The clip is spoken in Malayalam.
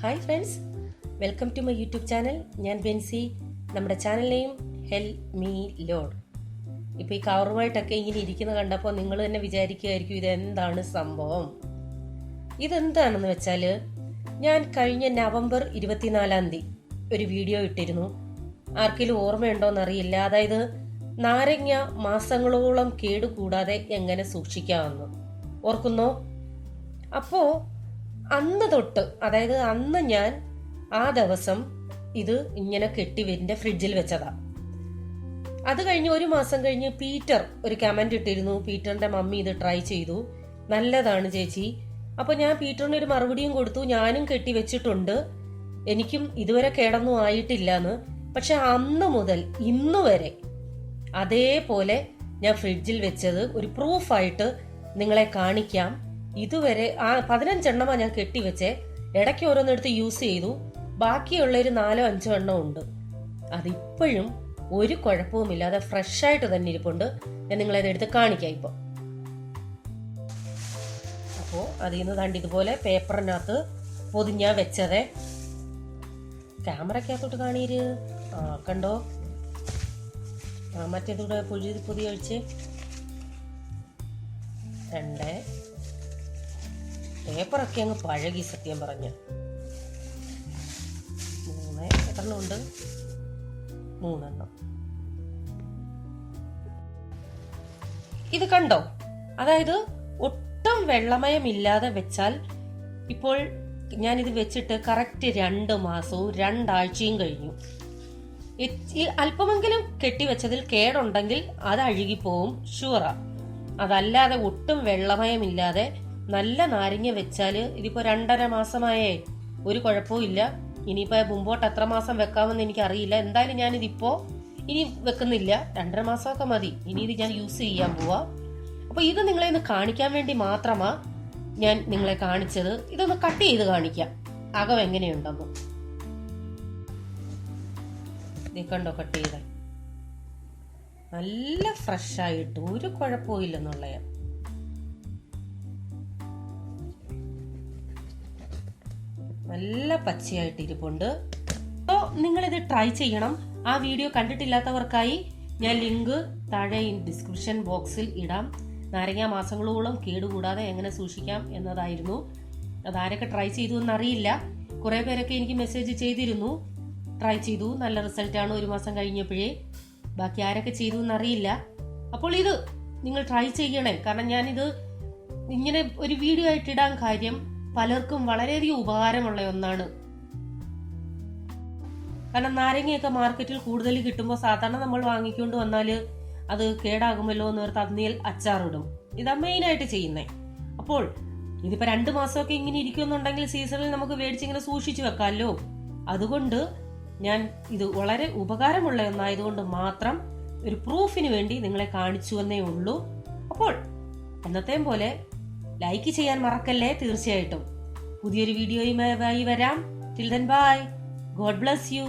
Hi friends welcome to my YouTube channel ഞാൻ ബെൻസി. നമ്മുടെ channel name hell me load ഇപ്പോൾ ഈ കവറുമായിട്ടൊക്കെ ഇങ്ങനെ ഇരിക്കുന്ന കണ്ടപ്പോൾ നിങ്ങൾ തന്നെ വിചാരിക്കുമായിരിക്കും ഇതെന്താണ് സംഭവം? ഇതെന്താണെന്ന് വെച്ചാൽ ഞാൻ കഴിഞ്ഞ നവംബർ ഇരുപത്തിനാലാം തീയതി ഒരു വീഡിയോ ഇട്ടിരുന്നു. ആർക്കെങ്കിലും ഓർമ്മയുണ്ടോയെന്ന് അറിയില്ല അതായത് നാരങ്ങ മാസങ്ങളോളം കേടുകൂടാതെ എങ്ങനെ സൂക്ഷിക്കാമെന്ന്. ഓർക്കുന്നോ? അപ്പോ അന്ന് തൊട്ട് അതായത് അന്ന് ഞാൻ ആ ദിവസം ഇത് ഇങ്ങനെ കെട്ടി എന്റെ ഫ്രിഡ്ജിൽ വെച്ചതാ. അത് കഴിഞ്ഞ് ഒരു മാസം കഴിഞ്ഞ് പീറ്റർ ഒരു കമന്റ് ഇട്ടിരുന്നു. പീറ്ററിന്റെ മമ്മി ഇത് ട്രൈ ചെയ്തു. നല്ലതാണ് ചേച്ചി. അപ്പൊ ഞാൻ പീറ്ററിന് ഒരു മറുപടിയും കൊടുത്തു. ഞാനും കെട്ടി വെച്ചിട്ടുണ്ട്. എനിക്കും ഇതുവരെ കേടൊന്നും ആയിട്ടില്ല എന്ന് പക്ഷെ അന്ന് മുതൽ ഇന്ന് വരെ അതേപോലെ ഞാൻ ഫ്രിഡ്ജിൽ വെച്ചത് ഒരു പ്രൂഫായിട്ട് നിങ്ങളെ കാണിക്കാം. ഇതുവരെ ആ പതിനഞ്ചെണ്ണമാണ് ഞാൻ കെട്ടിവെച്ചേ. ഇടയ്ക്ക് ഓരോന്നെടുത്ത് യൂസ് ചെയ്തു. ബാക്കിയുള്ള ഒരു നാലോ അഞ്ചോ എണ്ണം ഉണ്ട്. അതിപ്പോഴും ഒരു കുഴപ്പവുമില്ലാതെ ഫ്രഷ് ആയിട്ട് തന്നെ ഇരിപ്പുണ്ട്. ഞാൻ നിങ്ങളെ എടുത്ത് കാണിക്കാം ഇപ്പോൾ അപ്പോ അതിൽ നിന്ന് കണ്ട് ഇതുപോലെ പേപ്പറിനകത്ത് പൊതിഞ്ഞാ വെച്ചതേ. ക്യാമറക്കകത്തോട്ട് കാണീര് ആ കണ്ടോ? മറ്റേതൂടെ പുതിയ പൊതി കഴിച്ച് രണ്ട്. പേപ്പറൊക്കെ അങ്ങ് പഴകി സത്യം പറഞ്ഞ. മൂന്ന് എത്രണ്ണം ഉണ്ട് മൂന്നെണ്ണം. ഇത് കണ്ടോ? അതായത് ഒട്ടും വെള്ളമയമില്ലാതെ വെച്ചാൽ ഇപ്പോൾ ഞാനിത് വെച്ചിട്ട് കറക്റ്റ് രണ്ട് മാസവും രണ്ടാഴ്ചയും കഴിഞ്ഞു. അല്പമെങ്കിലും കെട്ടിവെച്ചതിൽ കേടുണ്ടെങ്കിൽ അത് അഴുകിപ്പോവും ഷുവറാ അതല്ലാതെ ഒട്ടും വെള്ളമയമില്ലാതെ നല്ല നാരങ്ങ വെച്ചാൽ ഇതിപ്പോ രണ്ടര മാസമായേ ഒരു കുഴപ്പവും ഇല്ല. ഇനിയിപ്പോ മുമ്പോട്ട് എത്ര മാസം വെക്കാമെന്ന് എനിക്ക് അറിയില്ല എന്തായാലും ഞാൻ ഇതിപ്പോ ഇനി വെക്കുന്നില്ല. രണ്ടര മാസമൊക്കെ മതി. ഇനി ഇത് ഞാൻ യൂസ് ചെയ്യാൻ പോവാ. അപ്പൊ ഇത് നിങ്ങളെ ഒന്ന് കാണിക്കാൻ വേണ്ടി മാത്രമാ ഞാൻ നിങ്ങളെ കാണിച്ചത്. ഇതൊന്ന് കട്ട് ചെയ്ത് കാണിക്കാം. അകം എങ്ങനെയുണ്ടെന്ന്. കണ്ടോ കട്ട് ചെയ്ത? നല്ല ഫ്രഷ് ആയിട്ട് ഒരു കുഴപ്പവും ഇല്ലെന്നുള്ളയാ. നല്ല പച്ചയായിട്ട് ഇരിപ്പുണ്ട്. അപ്പോൾ നിങ്ങളിത് ട്രൈ ചെയ്യണം. ആ വീഡിയോ കണ്ടിട്ടില്ലാത്തവർക്കായി ഞാൻ ലിങ്ക് താഴെ ഡിസ്ക്രിപ്ഷൻ ബോക്സിൽ ഇടാം. നാരങ്ങ മാസങ്ങളോളം കേടുകൂടാതെ എങ്ങനെ സൂക്ഷിക്കാം എന്നതായിരുന്നു. അതാരൊക്കെ ട്രൈ ചെയ്തു എന്നറിയില്ല. കുറേ പേരൊക്കെ എനിക്ക് മെസ്സേജ് ചെയ്തിരുന്നു. ട്രൈ ചെയ്തു. നല്ല റിസൾട്ടാണ് ഒരു മാസം കഴിഞ്ഞപ്പോഴേ. ബാക്കി ആരൊക്കെ ചെയ്തു എന്നറിയില്ല. അപ്പോൾ ഇത് നിങ്ങൾ ട്രൈ ചെയ്യണേ. കാരണം ഞാനിത് ഇങ്ങനെ ഒരു വീഡിയോ ആയിട്ട് ഇടാൻ കാര്യം പലർക്കും വളരെയധികം ഉപകാരമുള്ള ഒന്നാണ്. കാരണം നാരങ്ങയൊക്കെ മാർക്കറ്റിൽ കൂടുതൽ കിട്ടുമ്പോൾ സാധാരണ നമ്മൾ വാങ്ങിക്കൊണ്ട് വന്നാൽ അത് കേടാകുമല്ലോ എന്ന് ഓർത്ത് അന്നിയിൽ അച്ചാറിടും. ഇതാ മെയിനായിട്ട് ചെയ്യുന്നേ. അപ്പോൾ ഇതിപ്പോ രണ്ട് മാസമൊക്കെ ഇങ്ങനെ ഇരിക്കുന്നുണ്ടെങ്കിൽ സീസണിൽ നമുക്ക് മേടിച്ച് ഇങ്ങനെ സൂക്ഷിച്ചു വെക്കാമല്ലോ. അതുകൊണ്ട് ഞാൻ ഇത് വളരെ ഉപകാരമുള്ള ഒന്നായതുകൊണ്ട് മാത്രം ഒരു പ്രൂഫിന് വേണ്ടി നിങ്ങളെ കാണിച്ചു എന്നേ ഉള്ളൂ. അപ്പോൾ എന്നത്തെയും പോലെ ലൈക്ക് ചെയ്യാൻ മറക്കല്ലേ തീർച്ചയായിട്ടും. പുതിയൊരു വീഡിയോയുമായി വരാം. Till then bye God bless you